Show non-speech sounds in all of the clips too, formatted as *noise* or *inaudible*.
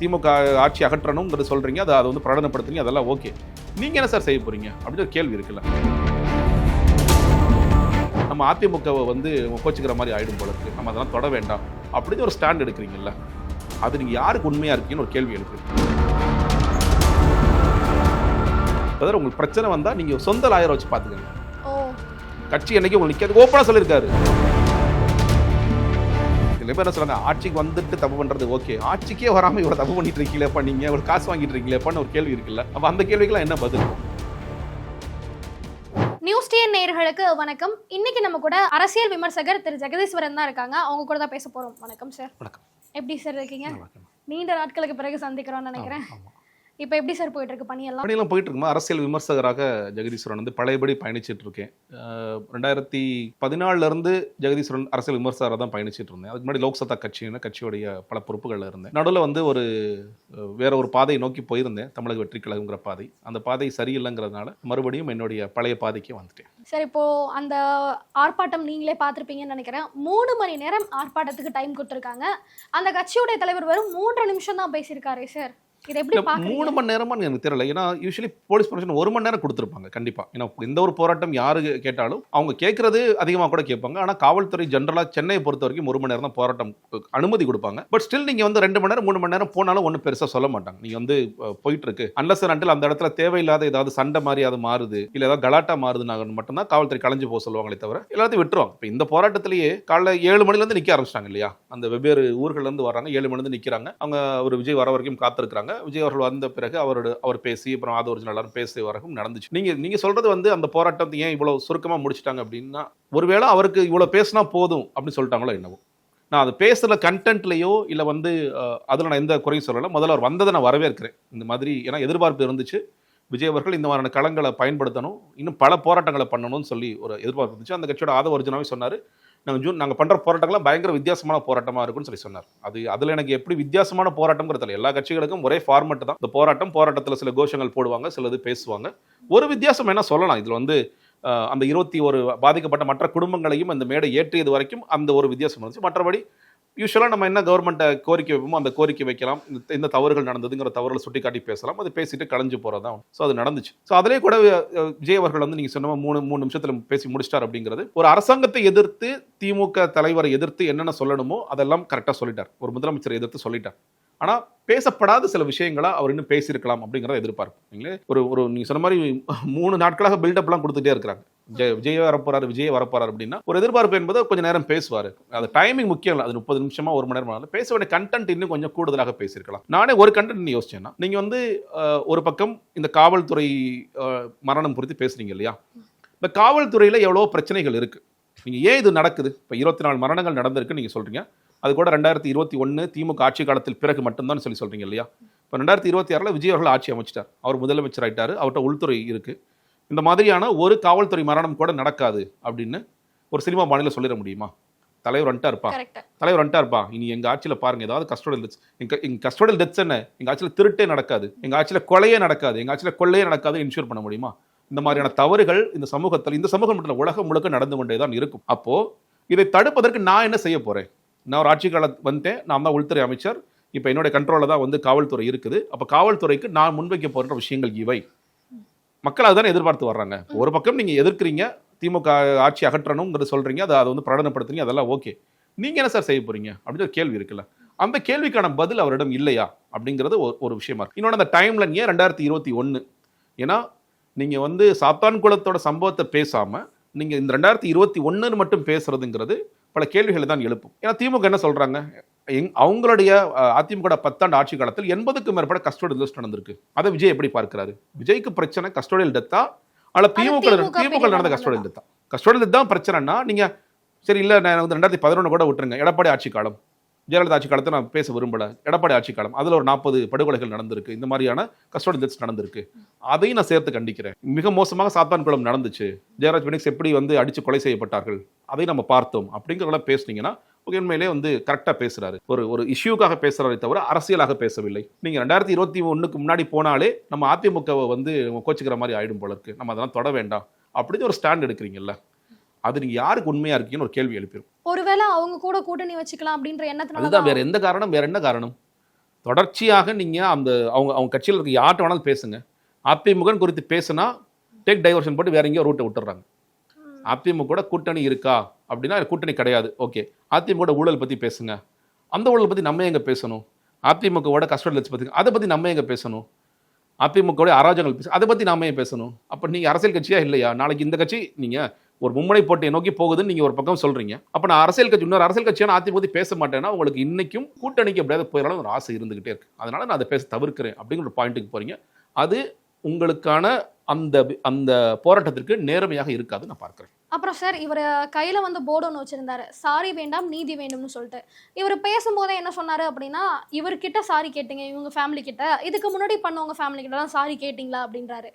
திமுக ஆட்சி அகற்றணுங்கிறது சொல்றீங்க அதை அதை வந்து பிரகடனப்படுத்துறீங்க அதெல்லாம் ஓகே. நீங்க என்ன சார் செய்ய போறீங்க? அப்படின்னு ஒரு கேள்வி இருக்குல்ல. நம்ம அதிமுகவை வந்து கோச்சிக்கிற மாதிரி ஆயிடும் போல இருக்கு. நம்ம அதெல்லாம் தொட வேண்டாம். அப்படின்னு ஒரு ஸ்டாண்ட் எடுக்கிறீங்கல்ல. அது நீங்க யாருக்கு உண்மையா இருக்கீங்கன்னு ஒரு கேள்வி எழுப்பு அதாவது உங்களுக்கு பிரச்சனை வந்தா நீங்க சொந்த லாயரை வச்சு பாத்துக்கங்க ஓ. கட்சி என்னைக்கு உங்களுக்கு நிக்காது. ஓப்பனா சொல்லியிருக்காரு. சில பேர் என்ன சொல்றாங்க ஆட்சிக்கு வந்துட்டு தப்பு பண்றது ஓகே. ஆட்சிக்கே வராம இவ்வளவு தப்பு பண்ணிட்டு இருக்கீங்களேப்பா நீங்க இவ்வளவு காசு வாங்கிட்டு இருக்கீங்களேப்பான்னு ஒரு கேள்வி இருக்குல்ல. அப்ப அந்த கேள்விக்கெல்லாம் என்ன பதில்? நியூஸ் டிஎன் நேயர்களுக்கு வணக்கம். இன்னைக்கு நம்ம கூட அரசியல் விமர்சகர் திரு. ஜெகதீஸ்வரன் தான் இருக்காங்க. அவங்க கூட தான் பேச போறோம். வணக்கம் சார். வணக்கம். எப்படி சார் இருக்கீங்க. நீண்ட நாட்களுக்கு பிறகு சந்திக்கிறோம்னு நினைக்கிறேன். இப்போ எப்படி சார் போயிட்டு இருக்கு பணியெல்லாம்? பணியெல்லாம் போயிட்டு இருக்குமா அரசியல் விமர்சகராக ஜெகதீஸ்வரன் வந்து பழையபடி பயணிச்சிட்டு இருக்கேன் ரெண்டாயிரத்தி பதினாலுல இருந்து ஜெகதீஸ்வரன் அரசியல் விமர்சகராக தான் பயணிச்சிட்டு இருந்தேன் அதுக்கு முன்னாடி லோக்சத்தா கட்சின்னு கட்சியுடைய பல பொறுப்புகள்ல இருந்தேன். நடுவில் வந்து ஒரு வேற ஒரு பாதையை நோக்கி போயிருந்தேன் தமிழக வெற்றி கழகங்கிற பாதை. அந்த பாதை சரியில்லைங்கிறதுனால மறுபடியும் என்னுடைய பழைய பாதைக்கு வந்துட்டேன். சார் இப்போ அந்த ஆர்ப்பாட்டம் நீங்களே பார்த்திருப்பீங்கன்னு நினைக்கிறேன். மூணு மணி நேரம் ஆர்ப்பாட்டத்துக்கு டைம் கொடுத்துருக்காங்க. அந்த கட்சியுடைய தலைவர் வெறும் மூன்று நிமிஷம் தான் பேசியிருக்காரு சார். மூணு மணி நேரமா எனக்கு தெரியல. ஏன்னா யூஸ்வலி போலீஸ் ப்ரொடெக்ஷன் ஒரு மணி நேரம் கொடுத்துருப்பாங்க கண்டிப்பா. ஏன்னா எந்த ஒரு போராட்டம் யாரு கேட்டாலும் அவங்க கேட்கறது அதிகமாக கூட கேட்பாங்க. ஆனா காவல்துறை ஜென்ரலா சென்னையை பொறுத்த வரைக்கும் ஒரு மணி நேரம் தான் போராட்டம் அனுமதி கொடுப்பாங்க. பட் ஸ்டில் நீங்க வந்து ரெண்டு மணி நேரம் மூணு மணி நேரம் போனாலும் ஒன்றும் பெருசா சொல்ல மாட்டாங்க. நீங்க வந்து போயிட்டு இருக்கு அன்லஸ் அண்டில் அந்த இடத்துல தேவையில்லாத ஏதாவது சண்டை மாதிரி அது மாறுது இல்ல ஏதாவது கலாட்டா மாறுதுன்னா மட்டும்தான் காவல்துறை கலைஞ்சு போக சொல்லுவாங்களே தவிர எல்லாத்தையும் விட்டுருவாங்க. இப்போ இந்த போராட்டத்திலேயே காலைல ஏழு மணில இருந்து நிக்க ஆரம்பிச்சிட்டாங்க இல்லையா? அந்த வெவ்வேறு ஊர்கள்ல இருந்து வர்றாங்க ஏழு மணில இருந்து நிக்கிறாங்க. அவங்க ஒரு விஜய் வர வரைக்கும் காத்திருக்கிறாங்க. விஜய் அவர்கள் வந்த பிறகு அவரோட அவர் பேசி அப்புறம் ஆதோ ஒரிஜினல் எல்லாரும் பேசி வரைக்கும் நடந்துச்சு. நீங்க நீங்க சொல்றது வந்து அந்த போராட்டத்தை ஏன் இவ்வளவு சுருக்கமாக முடிச்சிட்டாங்க அப்படின்னா ஒருவேளை அவருக்கு இவ்வளவு பேசினா போதும் அப்படின்னு சொல்லிட்டாங்களோ என்னவோ. நான் அது பேசுகிற கண்டென்ட்லேயோ இல்லை வந்து அதில் நான் எந்த குறையும் சொல்லலை. முதல்ல அவர் வந்ததை நான் வரவேற்கிறேன். இந்த மாதிரி ஏன்னா எதிர்பார்ப்பு இருந்துச்சு. விஜய் அவர்கள் இந்த மாதிரியான களங்களை பயன்படுத்தணும். இன்னும் பல போராட்டங்களை பண்ணணும்னு சொல்லி ஒரு எதிர்பார்ப்பு இருந்துச்சு. அந்த கட்சியோட ஆதவ ஒரிஜினாவே சொன்னார். நாங்கள் ஜூன் நாங்கள் பண்ணுற போராட்டங்கள்லாம் பயங்கர வித்தியாசமான போராட்டமாக இருக்கும்னு சொல்லி சொன்னார். அது அதில் எனக்கு எப்படி வித்தியாசமான போராட்டம்ங்கிறதுல எல்லா கட்சிகளுக்கும் ஒரே ஃபார்மெட் தான். இந்த போராட்டம் போராட்டத்தில் சில கோஷங்கள் போடுவாங்க சிலது பேசுவாங்க. ஒரு வித்தியாசம் என்ன சொல்லலாம். இதில் வந்து அந்த இருபத்தி ஒரு பாதிக்கப்பட்ட மற்ற குடும்பங்களையும் அந்த மேடை ஏற்றியது வரைக்கும் அந்த ஒரு வித்தியாசம் இருந்துச்சு. மற்றபடி யூஸ்வலாக நம்ம என்ன கவர்மெண்ட்டை கோரிக்கை வைப்போமோ அந்த கோரிக்கை வைக்கலாம். இந்த இந்த தவறுகள் நடந்ததுங்கிற தவறுகளை சுட்டி காட்டி பேசலாம். அது பேசிட்டு கலைஞ்சு போகிறது தான் ஸோ அது நடந்துச்சு. ஸோ அதிலே கூட விஜய் அவர்கள் வந்து நீங்கள் சொன்ன மூணு மூணு நிமிஷத்தில் பேசி முடிச்சிட்டார் அப்படிங்கிறது. ஒரு அரசாங்கத்தை எதிர்த்து திமுக தலைவரை எதிர்த்து என்னென்ன சொல்லணுமோ அதெல்லாம் கரெக்டாக சொல்லிட்டார். ஒரு முதலமைச்சரை எதிர்த்து சொல்லிட்டார். ஆனால் பேசப்படாத சில விஷயங்களை அவர் இன்னும் பேசியிருக்கலாம் அப்படிங்கிறத எதிர்பார்ப்பு ஒரு ஒரு நீங்கள் சொன்ன மாதிரி மூணு நாட்களாக பில்டப்லாம் கொடுத்துட்டே இருக்கிறாங்க. ஜெய விஜய் வரப்போறாரு விஜய் வரப்போறாரு அப்படின்னா ஒரு எதிர்பார்ப்பு என்பது கொஞ்சம் நேரம் பேசுவார். அது டைமிங் முக்கியம் இல்லை. அது முப்பது நிமிஷமா ஒரு மணி நேரம் பேச வேண்டிய கண்டென்ட் இன்னும் கொஞ்சம் கூடுதலாக பேசியிருக்கலாம். நானே ஒரு கண்டென்ட் யோசிச்சேன்னா நீங்க வந்து ஒரு பக்கம் இந்த காவல்துறை மரணம் குறித்து பேசுறீங்க இல்லையா? இந்த காவல்துறையில் எவ்வளோ பிரச்சனைகள் இருக்கு. நீங்க ஏன் இது நடக்குது? இப்போ இருபத்தி நாலு மரணங்கள் நடந்திருக்குன்னு நீங்க சொல்றீங்க. அது கூட ரெண்டாயிரத்தி இருபத்தி ஒன்று திமுக ஆட்சி காலத்தில் பிறகு மட்டும்தான் சொல்லி சொல்றீங்க இல்லையா? இப்போ ரெண்டாயிரத்தி இருபத்தி ஆறில் விஜய் அவர்கள் ஆட்சி அமைச்சிட்டார். அவர் முதலமைச்சர் ஆகிட்டார் அவர்கிட்ட உள்துறை இருக்குது இந்த மாதிரியான ஒரு காவல்துறை மரணம் கூட நடக்காது அப்படின்னு ஒரு சினிமா மாநிலம் சொல்லிட முடியுமா? தலைவர் வந்துட்டா இருப்பா. தலைவர் வந்துட்டா இருப்பா. இனி எங்க ஆட்சியில பாருங்க ஏதாவது கஸ்டோடியல் டெத்ஸ் எங்க எங்க கஸ்டோடியல் டெத்ஸ் என்ன? எங்க ஆட்சியில திருட்டே நடக்காது. எங்க ஆட்சியில கொலையே நடக்காது. எங்க ஆட்சியில கொள்ளையே நடக்காது. இன்ஷூர் பண்ண முடியுமா? இந்த மாதிரியான தவறுகள் இந்த சமூகத்தில் இந்த சமூகம் மட்டும் உலகம் முழுக்க நடந்து கொண்டே தான் இருக்கும். அப்போ இதை தடுப்பதற்கு நான் என்ன செய்ய போறேன்? நான் ஒரு ஆட்சி கால வந்துட்டேன் நான் தான் உள்துறை அமைச்சர். இப்போ என்னுடைய கண்ட்ரோலில் தான் வந்து காவல்துறை இருக்குது. அப்போ காவல்துறைக்கு நான் முன்வைக்க போகிற விஷயங்கள் இவை. மக்கள் அதுதானே எதிர்பார்த்து வர்றாங்க. ஒரு பக்கம் நீங்க எதிர்க்கிறீங்க திமுக ஆட்சி அகற்றணுங்கிறது சொல்றீங்க அதை அதை வந்து பிரகடனப்படுத்துறீங்க அதெல்லாம் ஓகே. நீங்க என்ன சார் செய்ய போறீங்க? அப்படின்னு ஒரு கேள்வி இருக்குல்ல. அந்த கேள்விக்கான பதில் அவரிடம் இல்லையா? அப்படிங்கிறது ஒரு- விஷயமா இருக்கு. இன்னொன்று அந்த டைம்ல ஏன் ரெண்டாயிரத்தி இருபத்தி ஒன்று ஏன்னா நீங்க வந்து சாத்தான் குளத்தோட சம்பவத்தை பேசாம நீங்க இந்த ரெண்டாயிரத்தி இருபத்தி ஒன்றுன்னு மட்டும் பேசுறதுங்கிறது பல கேள்விகளை தான் எழுப்பும். ஏன்னா திமுக என்ன சொல்றாங்க? எங் அவங்களுடைய அஹ், அதிமுக பத்தாண்டு ஆட்சி காலத்தில் எண்பதுக்கும் மேற்பட்ட கஸ்டோடியல் லிஸ்ட் நடந்திருக்கு. அதை விஜய் எப்படி பார்க்கிறாரு? விஜய்க்கு பிரச்சனை கஸ்டோடியல் டெத்தா அல்ல திமுக திமுக நடந்த கஸ்டோடியல் டெத்தா கஸ்டோடியல் டெத் தான் பிரச்சனைனா நீங்க சரி இல்ல நான் வந்து ரெண்டாயிரத்தி பதினொன்று கூட விட்டுருங்க. எடப்பாடி ஆட்சி காலம். ஜெயலலிதா ஆட்சி காலத்தை நான் பேச விரும்பல. எடப்பாடி ஆட்சி காலம். அதுல ஒரு நாற்பது படுகொலைகள் நடந்திருக்கு. இந்த மாதிரியான கஸ்டோடியல் டெத்ஸ் நடந்திருக்கு. அதையும் நான் சேர்த்து கண்டிக்கிறேன். மிக மோசமாக சாத்தான் குளம் நடந்துச்சு. ஜெயராஜ் பினிக்ஸ் எப்படி வந்து அடிச்சு கொலை செய்யப்பட்டார்கள்? அதை நம்ம பார்த்தோம். அப்படிங்கிறதெல்லாம் பேசுனீங்கன்னா உண்மையிலே வந்து கரெக்டாக பேசுறாரு. ஒரு ஒரு இஷ்யூக்காக பேசுறாரே தவிர அரசியலாக பேசவில்லை. நீங்க ரெண்டாயிரத்தி இருபத்தி ஒண்ணுக்கு முன்னாடி போனாலே நம்ம அதிமுகவை வந்து கோச்சிக்கிற மாதிரி ஆயிடும் போல இருக்கு. நம்ம அதெல்லாம் தொட வேண்டாம். அப்படின்னு ஒரு ஸ்டாண்ட் எடுக்கிறீங்கல்ல. அது நீங்க யாருக்கு உண்மையா இருக்கீங்கன்னு ஒரு கேள்வி எழுப்பிடும் ஒருவேளை அவங்க கூட கூட்டணி வச்சுக்கலாம் அப்படின்ற எண்ணத்தினால அதுதான் தான் வேற எந்த காரணம்? வேற என்ன காரணம்? தொடர்ச்சியாக நீங்கள் அந்த அவங்க அவங்க கட்சியில் இருக்க யார்கிட்ட வேணாலும் பேசுங்க. அதிமுக குறித்து பேசுனா டேக் டைவர்ஷன் போட்டு வேற எங்கேயோ ரூட்டை விட்டுறாங்க அதிமுக கூட கூட்டணி இருக்கா? அப்படின்னா கூட்டணி கிடையாது. ஓகே அதிமுக ஊழல் பற்றி பேசுங்க. அந்த ஊழல் பற்றி நம்ம எங்கே பேசணும்? அதிமுகவோட கஷ்டம் லட்சம் பார்த்துங்க அதை பற்றி நம்ம எங்கே பேசணும்? அதிமுகவோட அராஜகங்கள் பேச அதை பற்றி நாம ஏன் பேசணும்? அப்போ நீங்கள் அரசியல் கட்சியாக இல்லையா? நாளைக்கு இந்த கட்சி நீங்கள் ஒரு மும்முனை போட்டியை நோக்கி போகுதுன்னு நீங்கள் ஒரு பக்கம் சொல்கிறீங்க அப்போ நான் அரசியல் கட்சி இன்னொரு அரசியல் கட்சியான அதிமுக பேச மாட்டேன்னா உங்களுக்கு இன்றைக்கும் கூட்டணிக்கு எப்படியாவது போயிடலாம் ஒரு ஆசை இருந்துகிட்டே இருக்கு. அதனால் நான் அதை பேச தவிர்க்கிறேன் அப்படிங்கிற ஒரு பாயிண்ட்டுக்கு போகிறீங்க அது உங்களுக்கான அந்த அந்த போராட்டத்திற்கு நேர்மையாக இருக்காது நான் பார்க்குறேன். அப்புறம் சார் இவர் கையில் வந்து போர்டு ஒன்று வச்சுருந்தாரு. சாரி வேண்டாம் நீதி வேண்டும்னு சொல்லிட்டு. இவர் பேசும்போதே என்ன சொன்னார் அப்படின்னா இவர்கிட்ட சாரி கேட்டீங்க இவங்க ஃபேமிலி கிட்ட. இதுக்கு முன்னாடி பண்ணவங்க ஃபேமிலி கிட்டலாம் சாரி கேட்டிங்களா? அப்படின்றாரு.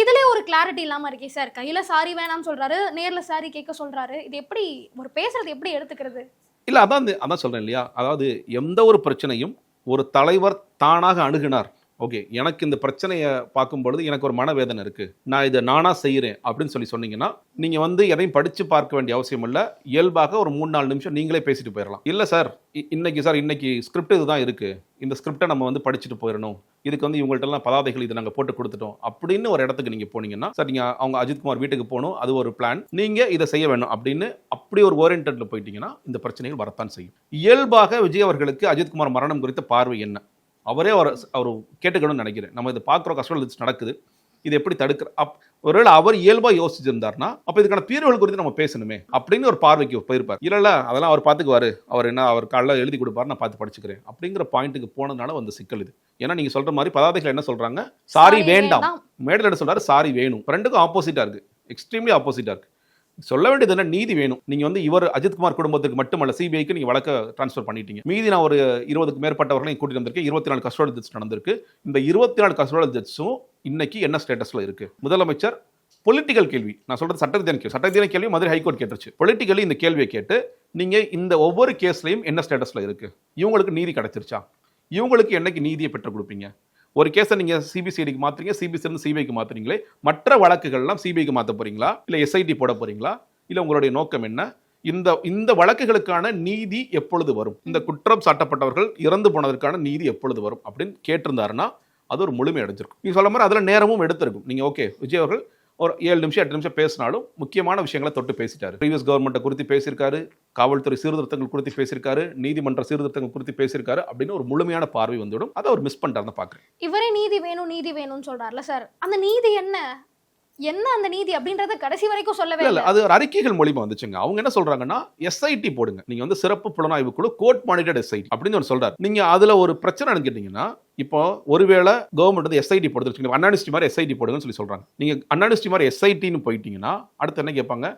இதுலேயே ஒரு கிளாரிட்டி இல்லாமல் இருக்கே சார். கையில் சாரி வேணாம்னு சொல்கிறாரு நேரில் சாரி கேட்க சொல்கிறாரு இது எப்படி ஒரு பேசுறது எப்படி எடுத்துக்கிறது? இல்லை அதான் அதான் சொல்கிறேன் இல்லையா? அதாவது எந்த ஒரு பிரச்சனையும் ஒரு தலைவர் தானாக அணுகினார். ஓகே எனக்கு இந்த பிரச்சனையை பார்க்கும் பொழுது எனக்கு ஒரு மனவேதனை இருக்குது நான் இதை நானாக செய்கிறேன் அப்படின்னு சொல்லி சொன்னீங்கன்னா நீங்கள் வந்து எதையும் படித்து பார்க்க வேண்டிய அவசியம் இல்லை. இயல்பாக ஒரு மூணு நாலு நிமிஷம் நீங்களே பேசிட்டு போயிடலாம். இல்லை சார் இ- இன்னைக்கு சார் இன்னைக்கு ஸ்கிரிப்ட் இதுதான் இருக்குது இந்த ஸ்கிரிப்டை நம்ம வந்து படிச்சுட்டு போயிடணும். இதுக்கு வந்து இவங்கள்ட்டலாம் பதாதைகள் இதை நாங்கள் போட்டு கொடுத்துட்டோம் அப்படின்னு ஒரு இடத்துக்கு நீங்கள் போனீங்கன்னா சார் நீங்கள் அவங்க அஜித்குமார் வீட்டுக்கு போகணும். அது ஒரு பிளான் நீங்கள் இதை செய்ய வேணும் அப்படின்னு அப்படி ஒரு ஓரியன்டில் போயிட்டீங்கன்னா இந்த பிரச்சனைகள் வரத்தான் செய்யும். இயல்பாக விஜய் அவர்களுக்கு அஜித்குமார் மரணம் குறித்த பார்வை என்ன? அவரே அவர் அவர் கேட்டுக்கணும்னு நினைக்கிறேன். நம்ம இதை பார்க்குறோம் கஷ்டம் நடக்குது. இது எப்படி தடுக்கிற அப் ஒருவேளை அவர் இயல்பாக யோசிச்சிருந்தாருன்னா அப்போ இதுக்கான தீர்வுகள் குறித்து நம்ம பேசணுமே அப்படின்னு ஒரு பார்வைக்கு போயிருப்பார். இல்ல இல்ல அதெல்லாம் அவர் பார்த்துக்குவாரு. அவர் என்ன அவர் காலைல எழுதி கொடுப்பாரு நான் பார்த்து படிச்சுக்கிறேன் அப்படிங்கிற பாயிண்ட்டுக்கு போனதுனால வந்து சிக்கல் இது. ஏன்னா நீங்க சொல்ற மாதிரி பதாதைகள் என்ன சொல்றாங்க? சாரி வேண்டாம். மேடல் என்ன சொல்றாரு? சாரி வேணும். ரெண்டுக்கும் ஆப்போசிட்டா இருக்கு. எக்ஸ்ட்ரீம்லி ஆப்போசிட்டா இருக்கு. சொல்ல வேண்டியது என்ன? நீதி வேணும். நீங்கள் வந்து இவர் அஜித்குமார் குடும்பத்துக்கு மட்டுமல்ல சிபிஐக்கு நீங்கள் வழக்க ட்ரான்ஸ்ஃபர் பண்ணிட்டீங்க. மீதி நான் ஒரு இருபதுக்கு மேற்பட்டவர்களையும் கூட்டிட்டு வந்திருக்கேன். இருபத்தி நாலு கஸ்டோடல் ஜட்ஜ் நடந்திருக்கு. இந்த இருபத்தி நாலு கஸ்டோடல் ஜட்ஜும் இன்னைக்கு என்ன ஸ்டேட்டஸில் இருக்கு? முதலமைச்சர் பொலிட்டிக்கல் கேள்வி. நான் சொல்கிறது சட்டரீதியான கேள்வி. சட்டரீதியான கேள்வி மதுரை ஹைகோர்ட் கேட்டுருச்சு. பொலிட்டிக்கலி இந்த கேள்வியை கேட்டு நீங்கள் இந்த ஒவ்வொரு கேஸ்லையும் என்ன ஸ்டேட்டஸில் இருக்கு? இவங்களுக்கு நீதி கிடச்சிருச்சா? இவங்களுக்கு என்னைக்கு நீதியை பெற்றுக் கொடுப்பீங்க? ஒரு கேஸை நீங்கள் சிபிசிஐடிக்கு மாற்றுறீங்க சிபிசிலேருந்து சிபிஐக்கு மாற்றுறீங்களே மற்ற வழக்குகள்லாம் சிபிஐக்கு மாற்ற போறீங்களா? இல்லை எஸ்ஐடி போட போகிறீங்களா இல்லை உங்களுடைய நோக்கம் என்ன? இந்த இந்த வழக்குகளுக்கான நீதி எப்பொழுது வரும்? இந்த குற்றம் சாட்டப்பட்டவர்கள் இறந்து போனதற்கான நீதி எப்பொழுது வரும்? அப்படின்னு கேட்டிருந்தாருன்னா அது ஒரு முழுமை அடைஞ்சிருக்கும். நீங்கள் சொல்ல மாதிரி அதில் நேரமும் எடுத்திருக்கும். நீங்கள் ஓகே விஜய் அவர்கள் ஒரு ஏழு நிமிஷம் எட்டு நிமிஷம் பேசினாலும் முக்கியமான விஷயங்களை தொட்டு பேசிட்டாரு. ப்ரீவியஸ் கவர்மெண்ட்டை குறித்து பேசியிருக்காரு காவல்துறை சீர்திருத்தங்கள் குறித்து பேசியிருக்காரு நீதிமன்ற சீர்திருத்தங்கள் குறித்து பேசியிருக்காரு அப்படின்னு ஒரு முழுமையான பார்வை வந்துவிடும் அதை அவர் மிஸ் பண்ணிட்டாருன்னு பார்க்குறேன். இவரே நீதி வேணும் நீதி வேணும்னு சொல்றாருல சார். அந்த நீதி என்ன? என்ன அந்த நீதி அப்படின்றத கடைசி வரைக்கும் சொல்லவே இல்ல அது ஒரு அறிக்கைகள் மூலியமா வந்துச்சுங்க. அவங்க என்ன சொல்றாங்கன்னா எஸ்ஐடி போடுங்க. நீங்க வந்து சிறப்பு புலனாய்வு குழு கோர்ட் மானிட்டட் எஸ்ஐடி அப்படின்னு ஒரு சொல்றாரு. நீங்க அதுல ஒரு பிரச்சனை கேட்டீங்கன்னா இப்போ ஒருவேளை கவர்மெண்ட் வந்து எஸ்ஐடி போடுறது அன்னானிஸ்டி மாதிரி எஸ்ஐடி போடுங்கன்னு சொல்லி சொல்றாங்க. நீங்க அன்னானிஸ்டி மாதிரி எஸ்ஐடின்னு போயிட்டீங்கன்னா அடுத்து என்ன கேட்பாங்க?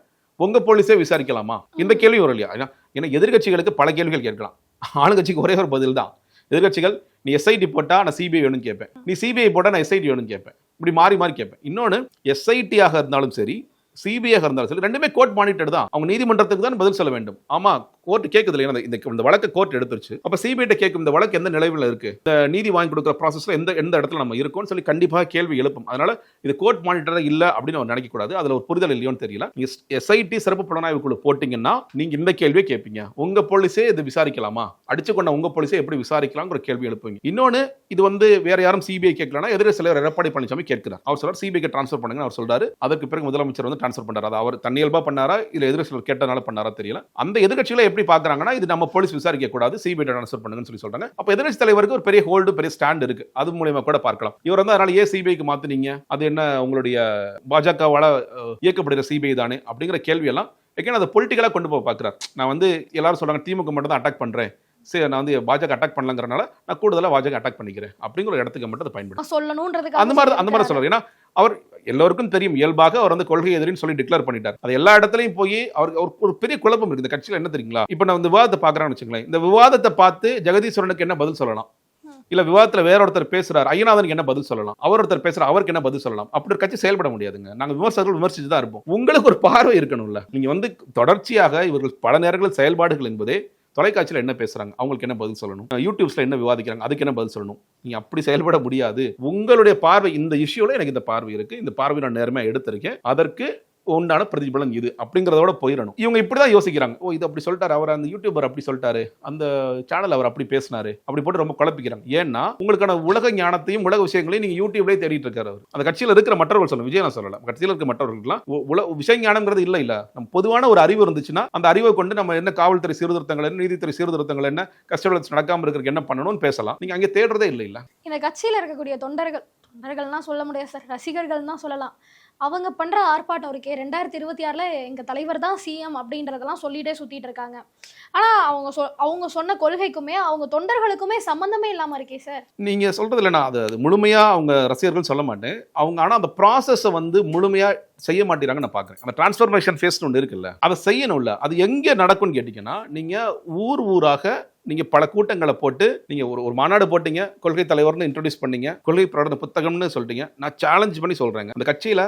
உங்க போலீஸே விசாரிக்கலாமா? இந்த கேள்வி வரும் இல்லையா? ஏன்னா ஏன்னா எதிர்கட்சிகளுக்கு பல கேள்விகள் கேட்கலாம். ஆளுங்கட்சிக்கு ஒரே ஒரு பதில் தான். எதிர்கட்சிகள் நீ எஸ்ஐடி போட்டா நான் சிபிஐ வேணும்னு கேட்பேன். நீ சிபிஐ போட்டா நான் எஸ்ஐடி வேணும்னு கேட்பேன். இப்படி மாறி மாறி கேட்பேன். இன்னொன்று எஸ்ஐடியாக இருந்தாலும் சரி சிபிஐயாக இருந்தாலும் சரி ரெண்டுமே கோர்ட் மானிட்டர் தான். அவங்க நீதிமன்றத்துக்கு தான் பதில் சொல்ல வேண்டும். ஆமா கோர்ட் கேட்குது இல்லையா? இந்த இந்த வழக்கு கோர்ட் எடுத்துருச்சு. அப்போ சிபிஐ கேட்கும் இந்த வழக்கு எந்த நிலைவில் இருக்கு? இந்த நீதி வாங்கி கொடுக்குற ப்ராசஸில் எந்த எந்த இடத்துல நம்ம இருக்கோம்னு சொல்லி கண்டிப்பாக கேள்வி எழுப்பும். அதனால இது கோர்ட் மானிட்டர் இல்லை அப்படின்னு அவர் நினைக்கக்கூடாது அதில் ஒரு புரிதல் இல்லையோன்னு தெரியல. எஸ்ஐடி சிறப்பு புலனாய்வு குழு போட்டிங்கன்னா நீங்க இந்த கேள்வியை கேட்பீங்க உங்க போலீஸே இது விசாரிக்கலாமா? அடிச்சு கொண்ட உங்கள் போலீஸே எப்படி விசாரிக்கலாங்கிற கேள்வி எழுப்புவீங்க. இன்னொன்னு இது வந்து வேற யாரும் சிபிஐ கேட்கலனா எதிரே சிலர் எடப்பாடி பழனிசாமி கேட்கிறார். அவர் சொல்றாரு சிபிஐக்கு ட்ரான்ஸ்ஃபர் பண்ணுங்க அவர் சொல்றாரு. அதற்கு பிறகு முதலமைச்சர் வந்து ட்ரான்ஸ்ஃபர் பண்ணுறாரு அவர் தன்னியல்பா பண்ணாரா? இல்லை எதிர சிலர் கேட்டனால பண்ணாரா தெரியல. அந்த எதிர்கட்சிகளை எப்படி பார்க்குறாங்கன்னா இது நம்ம போலீஸ் விசாரிக்க கூடாது சிபிஐ ட்ரான்ஸ்ஃபர் பண்ணுங்கன்னு சொல்லி சொல்றாங்க. அப்ப எதிர்கட்சி தலைவருக்கு ஒரு பெரிய ஹோல்டு பெரிய ஸ்டாண்ட் இருக்கு. அது மூலியமா கூட பார்க்கலாம். இவர் வந்து அதனால ஏன் சிபிஐக்கு மாத்துனீங்க? அது என்ன உங்களுடைய பாஜகவால இயக்கப்படுகிற சிபிஐ தானே? அப்படிங்கிற கேள்வி எல்லாம் எகேன் அதை பொலிட்டிக்கலாக கொண்டு போய் பார்க்குறாரு. நான் வந்து எல்லாரும் சொல்றாங்க திமுக மட்டும் தான் அட்டாக் பண்ணுறேன் சரி நான் வந்து பாஜக அட்டாக் பண்ணலங்கிறனால நான் கூடுதலாக பாஜக அட்டாக் பண்ணிக்கிறேன். அப்படிங்கிற ஒரு இடத்துக்கு மட்டும் அதை பயன்படுத்தும் சொல்லணும்ன்றதுக்கு அந்த மாதிரி அந்த மாதிரி சொல்றாரு ஏன்னா அவர் எல்லோருக்கும் தெரியும் இயல்பாக அவர் வந்து கொள்கை எதிரின்னு சொல்லி டிக்ளேர் பண்ணிட்டார். அது எல்லா இடத்துலயும் போய் அவருக்கு அவருக்கு ஒரு பெரிய குழப்பம் இருக்கு இந்த கட்சியில என்ன தெரியுங்களா? இப்போ நான் இந்த விவாதத்தை பார்க்கறான்னு வச்சுங்களேன் இந்த விவாதத்தை பார்த்து ஜெகதீஸ்வரனுக்கு என்ன பதில் சொல்லலாம்? இல்ல விவாதத்துல வேற ஒருத்தர் பேசுறாரு ஐயநாதனுக்கு என்ன பதில் சொல்லலாம்? அவர் ஒருத்தர் பேசுற அவருக்கு என்ன பதில் சொல்லலாம்? அப்படி ஒரு கட்சி செயல்பட முடியாதுங்க. நாங்க விமர்சகர்கள் விமர்சிச்சு தான் இருப்போம். உங்களுக்கு ஒரு பார்வை இருக்கணும்ல. நீங்க வந்து தொடர்ச்சியாக இவர்கள் பல நேரங்களில் செயல்பாடுகள் என்பதே தொலைக்காட்சியில் என்ன பேசுகிறாங்க அவங்களுக்கு என்ன பதில் சொல்லணும்? யூடியூப்ஸில் என்ன விவாதிக்கிறாங்க? அதுக்கு என்ன பதில் சொல்லணும்? நீங்கள் அப்படி செயல்பட முடியாது. உங்களுடைய பார்வை இந்த இஷ்யூவில் எனக்கு இந்த பார்வை இருக்குது இந்த பார்வை நான் நேர்மையாக எடுத்திருக்கேன். அதற்கு உண்டான பிரதிபலன் இது அப்படிங்கிறதோட போயிடணும். இவங்க இப்படி தான் யோசிக்கிறாங்க. ஓ இது அப்படி சொல்லிட்டாரு. அவர் அந்த யூடியூபர் அப்படி சொல்லிட்டாரு. அந்த சேனல் அவர் அப்படி பேசினாரு. அப்படி போட்டு ரொம்ப குழப்பிக்கிறாங்க. ஏன்னா உங்களுக்கான உலக ஞானத்தையும் உலக விஷயங்களையும் நீங்க யூடியூப்லேயே தேடிட்டு இருக்காரு அவர். அந்த கட்சியில் இருக்கிற மற்றவர்கள் சொல்லணும் விஜய் நான் சொல்லலாம் கட்சியில் இருக்க மற்றவர்கள்லாம் உல விஷய ஞானங்கிறது இல்லை இல்லை. நம்ம பொதுவான ஒரு அறிவு இருந்துச்சுன்னா அந்த அறிவை கொண்டு நம்ம என்ன காவல்துறை சீர்திருத்தங்கள் என்ன நீதித்துறை சீர்திருத்தங்கள் என்ன கஸ்டமர் நடக்காம இருக்கிறதுக்கு என்ன பண்ணணும்னு பேசலாம். நீங்க அங்கே தேடுறதே இல்லை இல்லை. இந்த கட்சியில் இருக்கக்கூடிய தொண்டர்கள் தொண்டர்கள்னா சொல்ல முடியாது சார். ரசிகர்கள் தான் சொல்லலாம். அவங்க பண்ணுற ஆர்ப்பாட்டம் இருக்கே ரெண்டாயிரத்தி இருபத்தி ஆறில் எங்கள் தலைவர் தான் சிஎம் அப்படின்றதெல்லாம் சொல்லிகிட்டே சுற்றிட்டு இருக்காங்க. ஆனால் அவங்க சொ அவங்க சொன்ன கொள்கைக்குமே அவங்க தொண்டர்களுக்குமே சம்மந்தமே இல்லாமல் இருக்கே சார் நீங்கள் சொல்கிறது இல்லைண்ணா அது அது முழுமையாக அவங்க ரசிகர்கள் சொல்ல மாட்டேன். அவங்க ஆனால் அந்த ப்ராசஸை வந்து முழுமையாக செய்ய மாட்டேறாங்க நான் பார்க்குறேன் அந்த டிரான்ஸ்ஃபர்மேஷன் ஃபேஸ் ஒன்று இருக்குல்ல அதை செய்யணும்ல அது எங்கே நடக்கும்னு கேட்டிங்கன்னா நீங்கள் ஊர் ஊராக நீங்க பல கூட்டங்களை போட்டு நீங்க ஒரு ஒரு மாநாடு போட்டீங்க கொள்கை தலைவர்னு இன்ட்ரோடியூஸ் பண்ணீங்க கொள்கை பிரகடன புத்தகம்னு சொல்லிட்டீங்க. நான் சேலஞ்ச் பண்ணி சொல்றேங்க. அந்த கட்சியில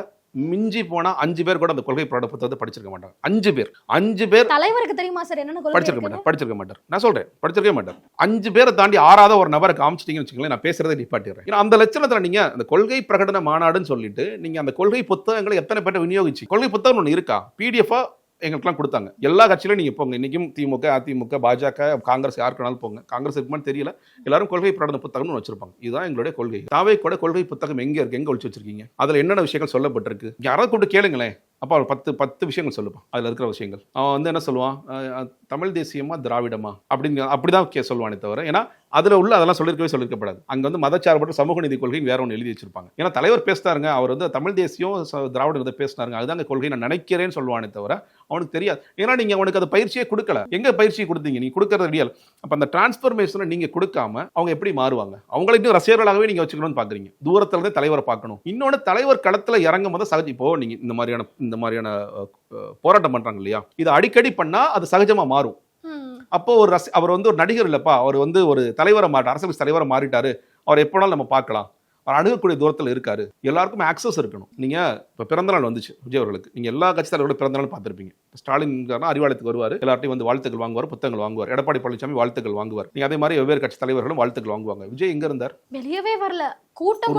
மிஞ்சி போனா அஞ்சு பேர் கூட அந்த கொள்கை பிரகடன புத்தகத்தை படிச்சிருக்க மாட்டாங்க. அஞ்சு பேர். அஞ்சு பேர் தலைவருக்கு தெரியுமா சார்? கொள்கை படிச்சிருக்க? மாட்டார். படிச்சிருக்க மாட்டார். நான் சொல்றேன். படிச்சிருக்கவே மாட்டார். அஞ்சு பேரை தாண்டி ஆறாத ஒரு நபரை காமிச்சிட்டீங்கன்னு வச்சுக்கோங்களேன் நான் பேசுறதை நிப்பாட்டிடுறேன். ஏன்னா அந்த லட்சணத்துல நீங்க அந்த கொள்கை பிரகடன மாநாடுன்னு சொல்லிட்டு நீங்க அந்த கொள்கை புத்தகங்களை எத்தனை பேர்ட்ட விநியோகிச்சு? கொள்கை புத்தகம் ஒன்று இருக்கா? பிடிஎஃபா எங்களுக்குலாம் கொடுத்தாங்க. எல்லா கட்சியிலும் நீங்கள் போங்க. இன்னைக்கும் திமுக அதிமுக பாஜக காங்கிரஸ் யாருக்குனாலும் போங்க. காங்கிரஸ் இருக்குமான்னு தெரியல. எல்லாரும் கொள்கை பிரகடன புத்தகம்னு வச்சிருப்பாங்க. இதுதான் எங்களுடைய கொள்கை. தாவே கூட கொள்கை புத்தகம் எங்கே இருக்குது எங்கே ஒழிச்சு வச்சிருக்கீங்க? அதில் என்னென்ன விஷயங்கள் சொல்லப்பட்டிருக்கு? யாராவது கூப்பிட்டு கேளுங்களேன். அப்போ அவர் பத்து பத்து விஷயங்கள் சொல்லுவான். அதில் இருக்கிற விஷயங்கள். அவன் வந்து என்ன சொல்லுவான்? தமிழ் தேசியமா திராவிடமா? அப்படின்னு அப்படிதான் கே சொல்லுவானே தவிர ஏன்னா அதில் உள்ள அதெல்லாம் சொல்லியிருக்கவே சொல்லியிருக்கப்படாது அங்கே வந்து மதச்சார்பற்ற சமூக நீதி கொள்கைன்னு வேற ஒன்று எழுதி வச்சிருப்பாங்க. ஏன்னா தலைவர் பேசினாருங்க அவர் வந்து தமிழ் தேசியம் ச- திராவிடம் இதை பேசினாருங்க அந்த கொள்கை நான் நினைக்கிறேன்னு சொல்லுவானே தவிர அவனுக்கு தெரியாது. ஏன்னா நீங்கள் அவனுக்கு அது பயிற்சியே கொடுக்கல. எங்கே பயிற்சி கொடுத்தீங்க? நீங்கள் கொடுக்கறது ரெடியல் அப்போ அந்த டிரான்ஸ்ஃபர்மேஷனை நீங்கள் கொடுக்காம அவங்க எப்படி மாறுவாங்க? அவங்களை இன்னும் ரசிகர்களாகவே நீங்கள் வச்சுக்கணும்னு பார்க்குறீங்க தூரத்தில் இருந்தே தலைவரை பார்க்கணும். இன்னொன்று தலைவர் களத்தில் இறங்கும் போது சகஜ இப்போ நீங்கள் இந்த மாதிரியான இந்த மாதிரியான போராட்டம் பண்றாங்க இல்லையா? இது அடிக்கடி பண்ணா அது சகஜமா மாறும். அப்போ ஒரு ரசி அவர் வந்து ஒரு நடிகர் இல்லப்பா அவர் வந்து ஒரு தலைவரை மாட்ட அரசியல் தலைவரை மாறிட்டாரு அவர் எப்போனாலும் நம்ம பார்க்கலாம். அவர் அணுகக்கூடிய தூரத்தில் இருக்காரு. எல்லாருக்கும் ஆக்சஸ் இருக்கணும். நீங்க இப்போ பிறந்தநாள் வந்துச்சு விஜய் அவர்களுக்கு. நீங்க எல்லா கட்சி தலைவரோட பிறந்தநாள் பார்த்திருப்பீங்க. ஸ்டாலின் அறிவாலயத்துக்கு வருவார். எல்லார்ட்டையும் வந்து வாழ்த்துக்கள் வாங்குவார் புத்தகங்கள் வாங்குவார். எடப்பாடி பழனிசாமி வாழ்த்துக்கள் வாங்குவார். நீங்க அதே மாதிரி வெவ்வேறு கட்சி தலைவர்களும் வாழ்த்துக்கள் வாங்குவாங்க. விஜய் எங்க இருந்தார்? வெளியவே வரல. கூட்டம்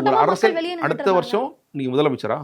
வெளியே அடுத்த வருஷம் நீங்க முதலமைச்சரா?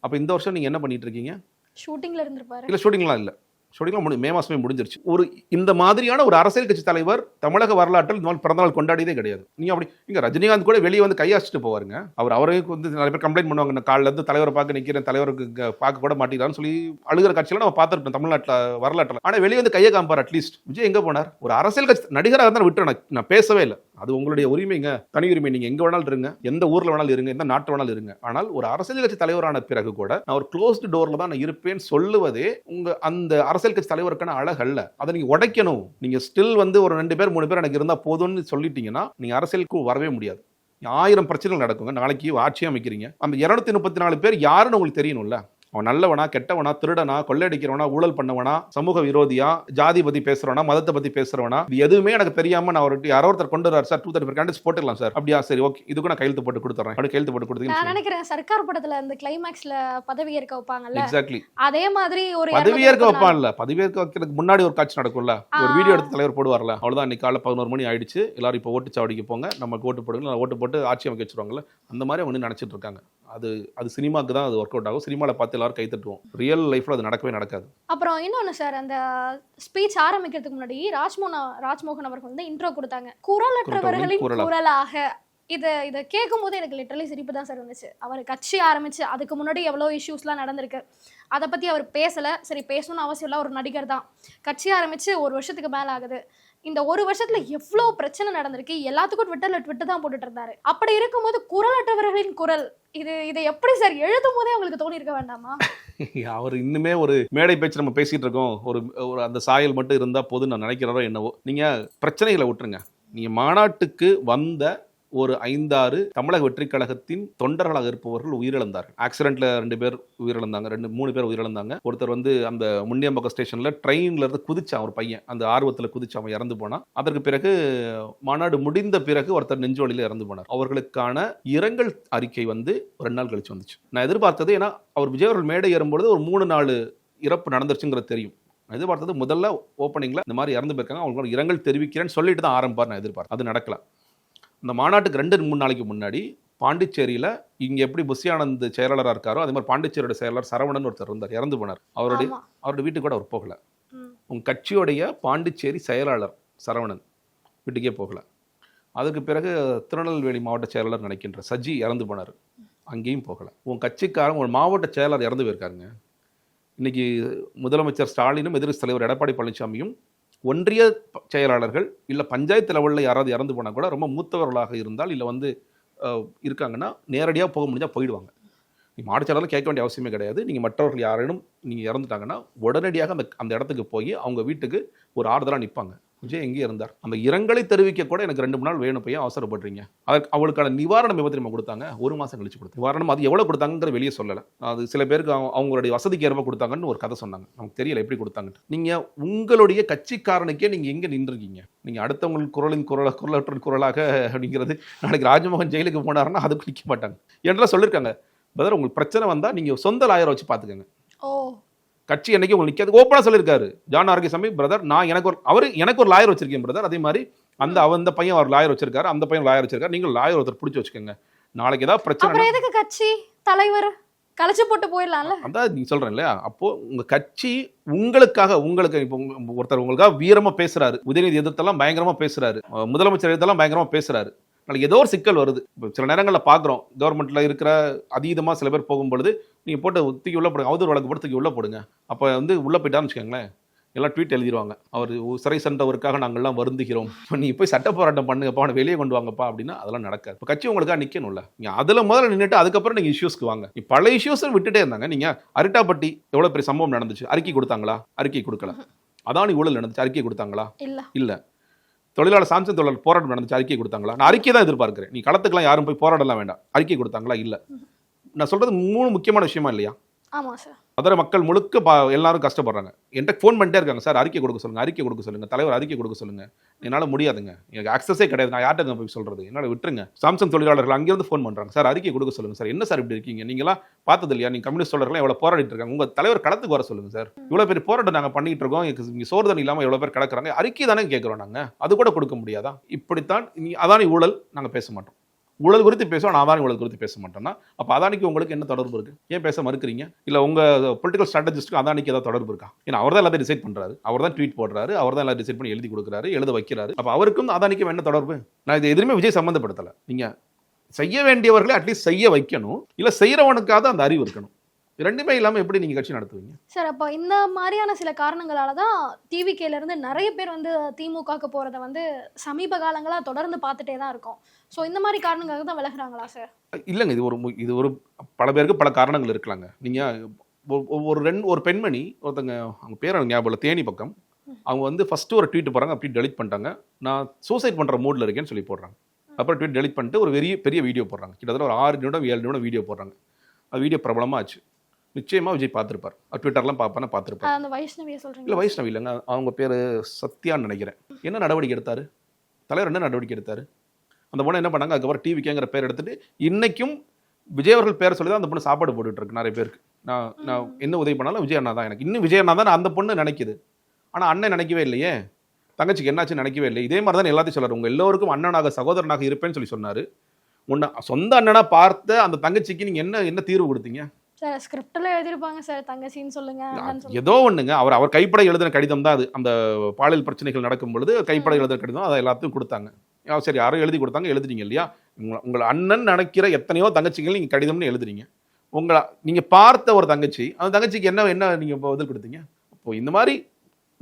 அப்ப இந்த வருஷம் நீங்க என்ன பண்ணிட்டு இருக்கீங்க ஷூட்டிங்ல இருந்திருப்பாரு. இல்ல ஷூட்டிங்லாம் இல்ல. ஷூட்டிங்லாம் முடி மே மாசமே முடிஞ்சிருச்சு. ஒரு இந்த மாதிரியான ஒரு அரசியல் கட்சி தலைவர் தமிழக வரலாற்றில் இந்த மாதிரி பிறந்தநாள் கொண்டாடியதே கிடையாது. நீங்க அப்படி இங்க ரஜினிகாந்த் கூட வெளியே வந்து கையாச்சிட்டு போவாருங்க. அவர் அவருக்கு வந்து நிறைய பேர் கம்ப்ளைண்ட் பண்ணுவாங்க நான் காலைல இருந்து தலைவரை பார்க்க நிக்கிறேன் தலைவருக்கு பார்க்க கூட மாட்டேங்கிறான்னு சொல்லி அழுகிற காட்சியெல்லாம் நம்ம பார்த்துருப்போம் தமிழ்நாட்டில் வரலாற்றில். ஆனா வெளியே வந்து கையை காமிப்பார் அட்லீஸ்ட் விஜய் எங்க போனார்? ஒரு அரசியல் கட்சி நடிகராக இருந்தால் விட்டுறேன் நான் பேசவே இல்லை. அது உங்களுடைய உரிமைங்க. தனி உரிமை. நீங்க எங்க வேணாலும் இருங்க. எந்த ஊர்ல வேணாலும் இருங்க. எந்த நாட்டு வேணாலும் இருங்க. ஆனால் ஒரு அரசியல் கட்சி தலைவரான பிறகு கூட நான் ஒரு க்ளோஸ்டு டோர்ல தான் நான் இருப்பேன்னு சொல்லுவதே உங்க அந்த அரசியல் கட்சி தலைவருக்கான அழகல்ல அதை நீங்க உடைக்கணும். நீங்க ஸ்டில் வந்து ஒரு ரெண்டு பேர் மூணு பேர் எனக்கு இருந்தா போதும்னு சொல்லிட்டீங்கன்னா நீங்க அரசியலுக்கு வரவே முடியாது. ஆயிரம் பிரச்சனைகள் நடக்குங்க. நாளைக்கு ஆட்சி அமைக்கிறீங்க. அந்த இரநூத்தி முப்பத்தி நாலு பேர் யாருன்னு உங்களுக்கு தெரியணும்ல? அவன் நல்லவனா கெட்டவனா திருடனா கொள்ளையடிக்கிறவனா ஊழல் பண்ணவனா சமூக விரோதியா ஜாதி பத்தி பேசுறவனா மதத்தை பத்தி பேசுறவனா இது எதுவுமே எனக்கு தெரியாம நான் ஒரு யாரோ ஒருத்தர் கொண்டு வரார் சார் டூ தேர்ட்டி கேண்டிஸ் போட்டுக்கலாம் சார். அப்படியா சரி ஓகே இதுக்கு நான் கையெழுத்து போட்டு கொடுத்துறேன். அப்படி கையெழுத்து போட்டு நான் கொடுத்தீங்கன்னு நினைக்கிறேன் சர்க்கார் படத்துல இந்த கிளைமேக்ஸ்ல பதவி ஏற்க வைப்பாங்கல்ல எக்ஸாக்ட்லி அதே மாதிரி ஒரு பதவியேற்க 234 வைப்பான்ல. பதவியேற்க வைக்கிறதுக்கு முன்னாடி ஒரு காட்சி நடக்கும்ல ஒரு. வீடியோ எடுத்து தலைவர் போடுவார்ல அவ்வளவுதான் இன்னைக்கு காலைல பதினோரு மணி ஆயிடுச்சு. எல்லாரும் இப்போ ஓட்டு சாவடிக்கு போங்க நமக்கு ஓட்டு போடுங்க ஓட்டு போட்டு ஆட்சி அமைக்க வச்சிருவாங்கல்ல அந்த மாதிரி அவங்க நினைச்சிட்டு இருக்காங்க. அது அது சினிமாக்கு தான் அது ஒர்க் அவுட் ஆகும். சினிமாவில் பார்த்து எல்லாரும் கை தட்டுவோம். ரியல் லைஃப்ல அது நடக்கவே நடக்காது. அப்புறம் இன்னொன்னு சார் அந்த ஸ்பீச் ஆரம்பிக்கிறதுக்கு முன்னாடி ராஜ்மோகன் ராஜ்மோகன் அவர்கள் வந்து இன்ட்ரோ கொடுத்தாங்க. குரலற்றவர்களின் குரலா. குரலாக. இதை இதை கேட்கும் போது எனக்கு லிட்டரலி சிரிப்பு தான் சார் வந்துச்சு. அவர் கட்சி ஆரம்பிச்சு அதுக்கு முன்னாடி எவ்வளோ இஷ்யூஸ்லாம் நடந்திருக்கு. அதை பற்றி அவர் பேசலை. சரி பேசணும்னு அவசியம் இல்லை. ஒரு நடிகர் தான். கட்சி ஆரம்பிச்சு ஒரு வருஷத்துக்கு மேலே ஆகுது. இந்த ஒரு வருஷத்துல எவ்வளோ பிரச்சனை நடந்திருக்கு எல்லாத்துக்கும் ட்விட்டர்ல ட்விட்டர் தான் போட்டுட்டு இருந்தாரு. அப்படி இருக்கும்போது குரலற்றவர்களின் குரல் இது இதை எப்படி சார் எழுதும் போதே அவங்களுக்கு தோணி இருக்க வேண்டாமா? *laughs* அவர் இன்னுமே ஒரு மேடை பேச்சு நம்ம பேசிட்டு இருக்கோம். ஒரு ஒரு அந்த சாயல் மட்டும் இருந்தா போதும் நான் நினைக்கிறாரோ என்னவோ. நீங்க பிரச்சனைகளை விட்டுருங்க. நீங்க மாநாட்டுக்கு வந்த ஒரு ஐந்தாறு தமிழக வெற்றிக் கழகத்தின் தொண்டர்களாக இருப்பவர்கள் உயிரிழந்தார்கள். ஆக்சிடென்ட்ல ரெண்டு பேர் உயிரிழந்தாங்க. ரெண்டு மூணு பேர் உயிரிழந்தாங்க. ஒருத்தர் வந்து அந்த முன்னியம்பக்கம் ஸ்டேஷன்ல ட்ரெயின்ல இருந்து குதிச்சான் ஒரு பையன். அந்த ஆர்வத்தில் குதிச்சு அவன் இறந்து போனான். அதற்கு பிறகு மாநாடு முடிந்த பிறகு ஒருத்தர் நெஞ்சோலியில் இறந்து போனார். அவர்களுக்கான இரங்கல் அறிக்கை வந்து ஒரு ரெண்டு நாள் கழிச்சு வந்துச்சு. நான் எதிர்பார்த்தது ஏன்னா அவர் விஜய் அவர்கள் மேடை ஏறும்பொழுது ஒரு மூணு நாலு இறப்பு நடந்துருச்சுங்கிறது தெரியும். நான் எதிர்பார்த்தது முதல்ல ஓப்பனிங்ல இந்த மாதிரி இறந்து போயிருக்காங்க. அவங்களுக்கு இரங்கல் தெரிவிக்கிறேன்னு சொல்லிட்டு தான் ஆரம்பிப்பார் நான் எதிர்பார்த்தேன் அது நடக்கல. இந்த மாநாட்டுக்கு ரெண்டு மூணு நாளைக்கு முன்னாடி பாண்டிச்சேரியில இங்க எப்படி புஷி ஆனந்த் செயலாளரா இருக்காரோ அதே மாதிரி பாண்டிச்சேரியோட செயலாளர் சரவணன் ஒருத்தர் இருந்தார் இறந்து போனார். அவருடைய அவருடைய வீட்டுக்கு கூட அவர் போகல. ம். உங்க கட்சியோடைய பாண்டிச்சேரி செயலாளர் சரவணன் வீட்டுக்கே போகல. அதுக்கு பிறகு திருநெல்வேலி மாவட்ட செயலாளர் நினைக்கின்ற சஜி இறந்து போனார். அங்கேயும் போகல. உன் கட்சிக்காரன் ஒரு மாவட்ட செயலாளர் இறந்து போயிருக்காருங்க. இன்னைக்கு முதலமைச்சர் ஸ்டாலினும் எதிர்க்கட்சி தலைவர் எடப்பாடி பழனிசாமியும் ஒன்றிய செயலாளர்கள் இல்லை பஞ்சாயத்து லெவலில் யாராவது இறந்து போனால் கூட ரொம்ப மூத்தவர்களாக இருந்தால் இல்லை வந்து இருக்காங்கன்னா நேரடியாக போக முடிஞ்சால் போயிடுவாங்க. நீ மாவட்ட கேட்க வேண்டிய அவசியமே கிடையாது. நீங்கள் மற்றவர்கள் யாரேனும் நீங்கள் இறந்துட்டாங்கன்னா உடனடியாக அந்த அந்த இடத்துக்கு போய் அவங்க வீட்டுக்கு ஒரு ஆறுதலாக நிற்பாங்க விஜய் எங்கே இருந்தார்? அந்த இரங்கலை தெரிவிக்க கூட எனக்கு ரெண்டு மூணு நாள் வேணும். பையன் அவசரப்படுறீங்க? அதற்கு அவளுக்கான நிவாரணம் எப்போ தெரியுமா கொடுத்தாங்க. ஒரு மாதம் கழிச்சு கொடுத்து நிவாரணம் அது எவ்வளோ கொடுத்தாங்கிற வெளியே சொல்லலை. அது சில பேருக்கு அவங்களுடைய வசதிக்கு ஏற்ப கொடுத்தாங்கன்னு ஒரு கதை சொன்னாங்க. நமக்கு தெரியல எப்படி கொடுத்தாங்கன்னு. நீங்கள் உங்களுடைய கட்சிக்காரனுக்கே நீங்கள் எங்கே நின்றுருக்கீங்க? நீங்கள் அடுத்தவங்களுக்கு குரலின் குரல குரலற்ற குரலாக அப்படிங்கிறது நாளைக்கு ராஜமோகன் ஜெயிலுக்கு போனாருன்னா அதுக்கு நிற்க மாட்டாங்க. என்றெல்லாம் சொல்லியிருக்காங்க பிரதர் உங்களுக்கு பிரச்சனை வந்தால் நீங்கள் சொந்த லாயரை வச்சு பார்த்துக்கோங்க. ஓ. கட்சி என்னைக்கு உங்களுக்கு நிற்காது ஓப்பனாக சொல்லியிருக்காரு. ஜான் ஆரோக்கியசாமி பிரதர் நான் எனக்கு ஒரு அவர் எனக்கு ஒரு லாயர் வச்சிருக்கேன் பிரதர் அதே மாதிரி அந்த அந்த பையன் ஒரு லாயர் வச்சிருக்காரு அந்த பையன் லாயர் வச்சிருக்காரு. நீங்கள் லாயர் ஒருத்தர் பிடிச்சி வச்சுக்கோங்க. நாளைக்கு ஏதாவது பிரச்சனை எதுக்கு கட்சி? தலைவர். கலைச்சு போட்டு போயிடலாம்ல. அதான் நீங்க சொல்றேன் இல்லையா? அப்போ உங்க கட்சி உங்களுக்காக உங்களுக்கு இப்போ ஒருத்தர் உங்களுக்காக வீரமா பேசுறாரு. உதயநிதி எதிர்த்தெல்லாம் பயங்கரமா பேசுறாரு. அஹ் முதலமைச்சர் எதிர்த்தெல்லாம் பயங்கரமா பேசுறாரு. நாளைக்கு ஏதோ ஒரு சிக்கல் வருது. இப்போ சில நேரங்களில் பார்க்குறோம் கவர்மெண்ட்ல இருக்கிற அதீதமா சில பேர் போகும் பொழுது நீங்க போட்டு தூக்கி உள்ள போடுங்க. அவதூறு வழக்கு போட்டு தூக்கி உள்ள போடுங்க. அப்போ வந்து உள்ள போயிட்டான்னு வச்சுக்கோங்களேன். எல்லாம் ட்வீட் எழுதிருவாங்க. அவர் சிறை சென்றவருக்காக நாங்கள்லாம் வருந்துகிறோம். நீ போய் சட்ட போராட்டம் பண்ணுங்கப்பா அவனை வெளியே கொண்டு வாங்கப்பா அப்படின்னா அதெல்லாம் நடக்காது. இப்போ கட்சி உங்களுக்காக நிற்கணும்ல நீங்க அதுல முதல்ல நின்றுட்டு அதுக்கப்புறம் நீங்க இஷ்யூஸ்க்கு வாங்க. இப்போ பழைய இஷ்யூஸை விட்டுட்டே இருந்தாங்க. நீங்க அரிட்டாப்பட்டி எவ்வளவு பெரிய சம்பவம் நடந்துச்சு? அறிக்கை கொடுத்தாங்களா? அறிக்கை கொடுக்கல. அதானி ஊழல் நடந்துச்சு. அறிக்கை கொடுத்தாங்களா? இல்ல. இல்ல. தொழிலாளர் சாம்சன் தொழிலாளர் போராட்டம் நடந்துச்சு அறிக்கை கொடுத்தாங்களா? நான் அறிக்கை தான் எதிர்பார்க்குறேன். நீ களத்துக்கெல்லாம் யாரும் போய் போராடலாம் வேண்டாம். அறிக்கை கொடுத்தாங்களா? இல்லை. நான் சொல்கிறது மூணு முக்கியமான விஷயமா இல்லையா? ஆமாம் சார் அதர மக்கள் முழுக்க பா எல்லாரும் கஷ்டப்படுறாங்க. என்கிட்ட ஃபோன் பண்ணிட்டே இருக்காங்க சார் அறிக்கை கொடுக்க சொல்லுங்கள் அறிக்கை கொடுக்க சொல்லுங்கள் தலைவர் அறிக்கை கொடுக்க சொல்லுங்கள் என்னால் முடியாதுங்க. எனக்கு ஆக்சஸே கிடையாது. நான் யார்கிட்ட போய் சொல்கிறது என்னால் விட்டுருங்க. சாம்சங் தொழிலாளர்கள் அங்கேருந்து ஃபோன் பண்ணுறாங்க சார் அறிக்கை கொடுக்க சொல்லுங்கள் சார் என்ன சார் இப்படி இருக்கீங்க? நீங்களாம் பார்த்தது இல்லையா நீங்க கம்யூனிஸ்ட் தொழிலாளர்கள் எவ்வளோ போராடிட்டு இருக்காங்க. உங்கள் தலைவர் களத்துக்கு வர சொல்லுங்கள் சார் இவ்வளோ பேர் போராட்டம் நாங்கள் பண்ணிட்டு இருக்கோம். எங்களுக்கு இங்கே சோர்தன் இல்லாமல் எவ்வளோ பேர் கிடக்குறாங்க. அறிக்கை தானே கேட்குறோம் நாங்கள் அது கூட கொடுக்க முடியாதா? இப்படித்தான் நீ அதானி ஊழல் நாங்கள் பேச மாட்டோம். ஊழல் குறித்து பேசுவோம் நான் அதானி ஊழல் குறித்து பேச மாட்டோம்னா அப்போ அதானிக்கு உங்களுக்கு என்ன தொடர்பு இருக்கு? ஏன் பேச மறுக்கிறீங்க? இல்லை உங்கள் பொலிட்டிக்கல் ஸ்ட்ராட்டஜிஸ்ட்டுக்கு அதானிக்கு ஏதாவது தொடர்பு இருக்கா? ஏன்னா அவர் தான் எல்லாத்தையும் டிசைட் பண்ணுறாரு அவர் தான் ட்வீட் போடுறாரு. அவர் தான் எல்லாம் டிசைட் பண்ணி எழுதி கொடுக்குறாரு எழுத வைக்கிறாரு. அப்போ அவருக்கும் அதானிக்கும் என்ன தொடர்பு? நான் இது எதுவுமே விஜய் சம்மந்தப்படுத்தலை. நீங்கள் செய்ய வேண்டியவர்களை அட்லீஸ்ட் செய்ய வைக்கணும். இல்லை செய்கிறவனுக்காக அந்த அறிவு இருக்கணும். ரெண்டுமே இல்லாமல் எப்படி நீங்கள் கட்சி நடத்துவீங்க? சார் அப்போ இந்த மாதிரியான சில காரணங்களால தான் டிவிகேல இருந்து நிறைய பேர் வந்து திமுகக்கு போறத வந்து சமீப காலங்களா தொடர்ந்து பார்த்துட்டே தான் இருக்கோம். ஸோ இந்த மாதிரி காரணங்களுக்காக தான் விலகுறாங்களா சார்? இல்லைங்க. இது ஒரு இது ஒரு பல பேருக்கு பல காரணங்கள் இருக்கலாங்க. நீங்கள் ஒரு ரெண்டு ஒரு பெண்மணி ஒருத்தங்க அவங்க பேர் எனக்கு ஞாபகம் இல்லை தேனி பக்கம். அவங்க வந்து ஃபஸ்ட்டு ஒரு ட்வீட் போகிறாங்க அப்படி டெலிட் பண்ணிட்டாங்க. நான் சூசைட் பண்ணுற மூடில் இருக்கேன்னு சொல்லி போடுறாங்க. அப்புறம் ட்வீட் டெலிட் பண்ணிட்டு ஒரு பெரிய பெரிய வீடியோ போடுறாங்க. கிட்டத்தட்ட ஒரு ஆறு நிமிடம் ஏழு நிமிடம் வீடியோ போடுறாங்க. அது வீடியோ பிரபலமாக ஆச்சு. நிச்சயமாக விஜய் பார்த்துருப்பார். ட்விட்டர்லாம் பார்ப்பேன்னா பார்த்துருப்பார் அந்த வைஷ்ணவியை சொல்றீங்க இல்லை வைஷ்ணவி இல்லைங்க. அவங்க பேர் சத்யான்னு நினைக்கிறேன். என்ன நடவடிக்கை எடுத்தார்? தலைவர் என்ன நடவடிக்கை எடுத்தார்? அந்த பொண்ணு என்ன பண்ணாங்க? அதுக்கப்புறம் டிவிக்கேங்கிற பேர் எடுத்துட்டு இன்னைக்கும் விஜய் அவர்கள் பேரை சொல்லி தான் அந்த பொண்ணு சாப்பாடு போட்டுட்டு இருக்கு நிறைய பேருக்கு. நான் நான் என்ன உதவி பண்ணாலும் விஜய் அண்ணா தான் எனக்கு. இன்னும் விஜய் அண்ணா தான் அந்த பொண்ணு நினைக்குது. ஆனால் அண்ணன் நினைக்கவே இல்லையே. தங்கச்சிக்கு என்னாச்சு நினைக்கவே இல்லை இதே மாதிரி தான் எல்லாத்தையும் சொல்றாரு. உங்க எல்லோருக்கும் அண்ணனாக சகோதரனாக இருப்பேன்னு சொல்லி சொன்னாரு. உன்னை சொந்த அண்ணனா பார்த்த அந்த தங்கச்சிக்கு நீங்க என்ன என்ன தீர்வு கொடுத்தீங்க? சார் ஸ்கிரிப்ட்ல எழுதிருப்பாங்க சார் தங்கச்சின்னு சொல்லுங்க ஏதோ ஒண்ணுங்க. அவர் அவர் கைப்பட எழுதின கடிதம் தான் அது. அந்த பாலியல் பிரச்சனைகள் நடக்கும் பொழுது கைப்பட எழுதின கடிதம் அதை எல்லாத்தையும் கொடுத்தாங்க. சரி யாரோ எழுதி கொடுத்தாங்க எழுதுறீங்க இல்லையா? உங்க உங்கள் அண்ணன் நினைக்கிற எத்தனையோ தங்கச்சிகள் நீங்க கடிதம்னு எழுதுறீங்க. உங்களை நீங்க பார்த்த ஒரு தங்கச்சி அந்த தங்கச்சிக்கு என்ன என்ன நீங்க இப்போ பதில் கொடுத்தீங்க? அப்போ இந்த மாதிரி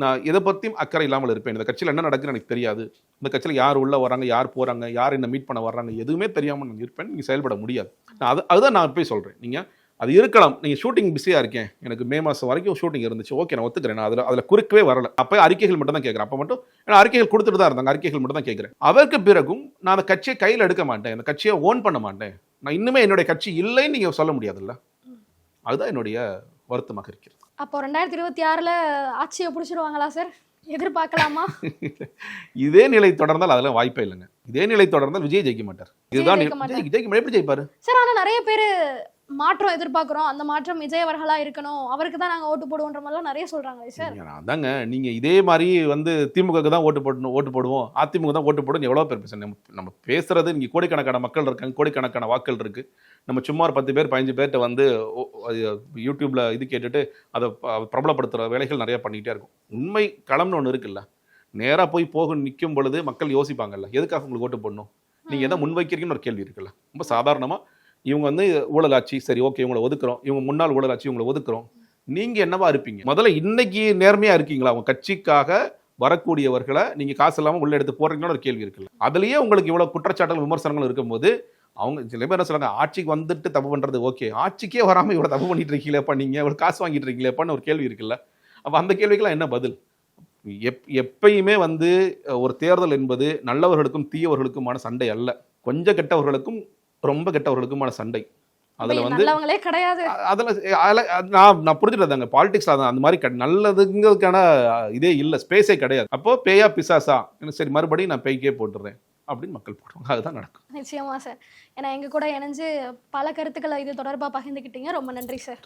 நான் எதை பற்றியும் அக்கறை இல்லாமல் இருப்பேன். இந்த கட்சியில் என்ன நடக்குதுன்னு எனக்கு தெரியாது. இந்த கட்சியில் யார் உள்ள வராங்க யார் போறாங்க யார் என்ன மீட் பண்ண வர்றாங்க எதுவுமே தெரியாமல் நான் இருப்பேன். நீங்கள் செயல்பட முடியாது. நான் அது அதுதான் நான் போய் சொல்றேன். நீங்க அது இருக்கலாம். நீங்கள் ஷூட்டிங் பிஸியாக இருக்கேன். எனக்கு மே மாதம் வரைக்கும் ஷூட்டிங் இருந்துச்சு. ஓகே நான் ஒத்துக்கிறேன். நான் அதில் அதில் குறுக்கவே வரல. அப்போ அறிக்கைகள் மட்டும் தான் கேட்குறேன். அப்போ மட்டும் ஏன்னா அறிக்கைகள் கொடுத்துட்டு தான் இருந்தாங்க. அறிக்கைகள் மட்டும் தான் கேட்குறேன். அதற்கு பிறகும் நான் அந்த கட்சியை கையில் எடுக்க மாட்டேன். அந்த கட்சியை ஓன் பண்ண மாட்டேன். நான் இன்னுமே என்னுடைய கட்சி இல்லைன்னு நீங்கள் சொல்ல முடியாதுல்ல? அதுதான் என்னுடைய வருத்தமாக இருக்கிறது. அப்போ ரெண்டாயிரத்தி இருபத்தி ஆறுல ஆட்சியை பிடிச்சிருவாங்களா சார் எதிர்பார்க்கலாமா? *laughs* இதே நிலை தொடர்ந்தால் அதெல்லாம் வாய்ப்பே இல்லைங்க. இதே நிலை தொடர்ந்தால் விஜய் ஜெயிக்க மாட்டார். இதுதான் ஜெயிக்க மாட்டார். எப்படி ஜெயிப்பாரு? சார் ஆனா நிறைய பேர் மாற்றம் எதிர்பார்க்குறோம். அந்த மாற்றம் விஜய் அவர்களா இருக்கணும். அவருக்கு தான் நாங்க ஓட்டு போடுவோன்ற மாதிரிலாம் நிறைய சொல்றாங்களே சார். அதாங்க நீங்க இதே மாதிரி வந்து திமுகக்கு தான் ஓட்டு போடணும் ஓட்டு போடுவோம். அதிமுக தான் ஓட்டு போடுன்னு எவ்வளோ பேர் பேசுறோம் நம்ம நம்ம பேசுறது இங்கே கோடிக்கணக்கான மக்கள் இருக்காங்க கோடிக்கணக்கான வாக்கள் இருக்கு. நம்ம சும்மா ஒரு பத்து பேர் பதினஞ்சு பேர்கிட்ட வந்து யூடியூப்ல இது கேட்டுட்டு அதை ப- பிரபலப்படுத்துற வேலைகள் நிறைய பண்ணிக்கிட்டே இருக்கும். உண்மை களம்னு ஒன்று இருக்குல்ல. நேரா போய் போக நிற்கும் பொழுது மக்கள் யோசிப்பாங்கல்ல எதுக்காக உங்களுக்கு ஓட்டு போடணும்? நீங்க எதை முன்வைக்கிறீங்கன்னு ஒரு கேள்வி இருக்குல்ல. ரொம்ப சாதாரணமா இவங்க வந்து ஊழலாட்சி சரி ஓகே இவங்களை ஒதுக்குறோம். இவங்க முன்னாள் ஊழலாட்சி இவங்களை ஒதுக்குறோம். நீங்கள் என்னவா இருப்பீங்க? முதல்ல இன்னைக்கு நேர்மையாக இருக்கீங்களா? அவங்க கட்சிக்காக வரக்கூடியவர்களை நீங்கள் காசு இல்லாமல் உள்ள எடுத்து போடுறீங்கன்னு ஒரு கேள்வி இருக்குல்ல. அதுலேயே உங்களுக்கு இவ்வளோ குற்றச்சாட்டுகள் விமர்சனங்கள் இருக்கும்போது அவங்க சில பேர் என்ன சொல்கிறாங்க ஆட்சிக்கு வந்துட்டு தப்பு பண்ணுறது ஓகே. ஆட்சிக்கே வராமல் இவ்வளோ தப்பு பண்ணிட்டு இருக்கீங்களேப்பா நீங்கள் இவ்வளோ காசு வாங்கிட்டு இருக்கீங்களேப்பான்னு ஒரு கேள்வி இருக்குல்ல. அப்போ அந்த கேள்விக்கெல்லாம் என்ன பதில்? எப் எப்பயுமே வந்து ஒரு தேர்தல் என்பது நல்லவர்களுக்கும் தீயவர்களுக்குமான சண்டை அல்ல. கொஞ்சம் கெட்டவர்களுக்கும் ரொம்ப கெட்டவர்களுக்குமான சண்டை. அதுல வந்து நல்லவங்களே கிடையாது. அதுல அதுல- அது நான் நான் புரிஞ்சுட்டதாங்க பாலிடிக்ஸ் அதான் அந்த மாதிரி நல்லதுங்கிறதுக்கான இதே இல்லை ஸ்பேஸே கிடையாது. அப்போ பேயா பிசாசா? எனக்கு சரி மறுபடியும் நான் பேய்க்கே போட்டுறேன். அப்படின்னு மக்கள் போடுவாங்க. அதுதான் நடக்கும். நிச்சயமா சார் ஏன்னா எங்க கூட இணைஞ்சு பல கருத்துக்களை இது தொடர்பா பகிர்ந்துக்கிட்டீங்க. ரொம்ப நன்றி சார்